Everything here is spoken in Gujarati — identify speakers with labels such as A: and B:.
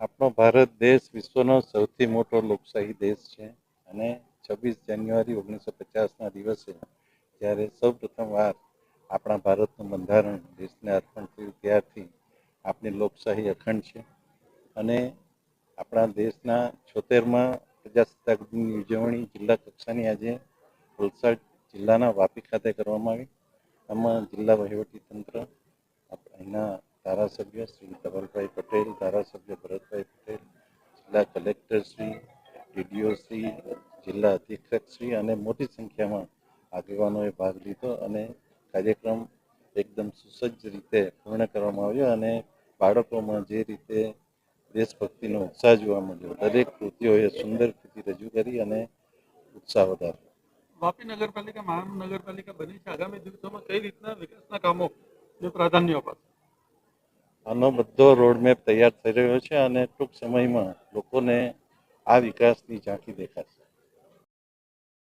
A: આપણો ભારત દેશ વિશ્વનો સૌથી મોટો લોકશાહી દેશ છે અને છવ્વીસ જાન્યુઆરી ઓગણીસો પચાસના દિવસે જ્યારે સૌ વાર આપણા ભારતનું બંધારણ દેશને અર્પણ થયું, ત્યારથી આપણી લોકશાહી અખંડ છે અને આપણા દેશના છોતેરમાં પ્રજાસત્તાક દિનની ઉજવણી જિલ્લા કક્ષાની આજે વલસાડ જિલ્લાના વાપી ખાતે કરવામાં આવી. આમાં જિલ્લા વહીવટી તંત્ર અહીંના ધારાસભ્ય શ્રી ધવલભાઈ પટેલ, ધારાસભ્ય ભરતભાઈ પટેલ, જિલ્લા કલેક્ટર શ્રી, ડીડીઓ શ્રી, જિલ્લા અધિક્ષક શ્રી અને મોટી સંખ્યામાં આગેવાનોએ ભાગ લીધો અને કાર્યક્રમ એકદમ સુસજ્જ રીતે પૂર્ણ કરવામાં આવ્યો અને બાળકોમાં જે રીતે દેશભક્તિનો ઉત્સાહ જોવા મળ્યો. દરેક કૃતિઓએ સુંદર કૃતિ રજૂ કરી અને ઉત્સાહ વધાર્યો.
B: વાપી નગરપાલિકા મહાનગરપાલિકા બની છે. આગામી દિવસોમાં કઈ રીતના વિકાસના કામો પ્રાધાન્ય અપાશે
A: આનો બધો રોડમેપ તૈયાર થઈ રહ્યો છે અને ટૂંક સમયમાં લોકોને આ વિકાસની ઝાંખી દેખાશે.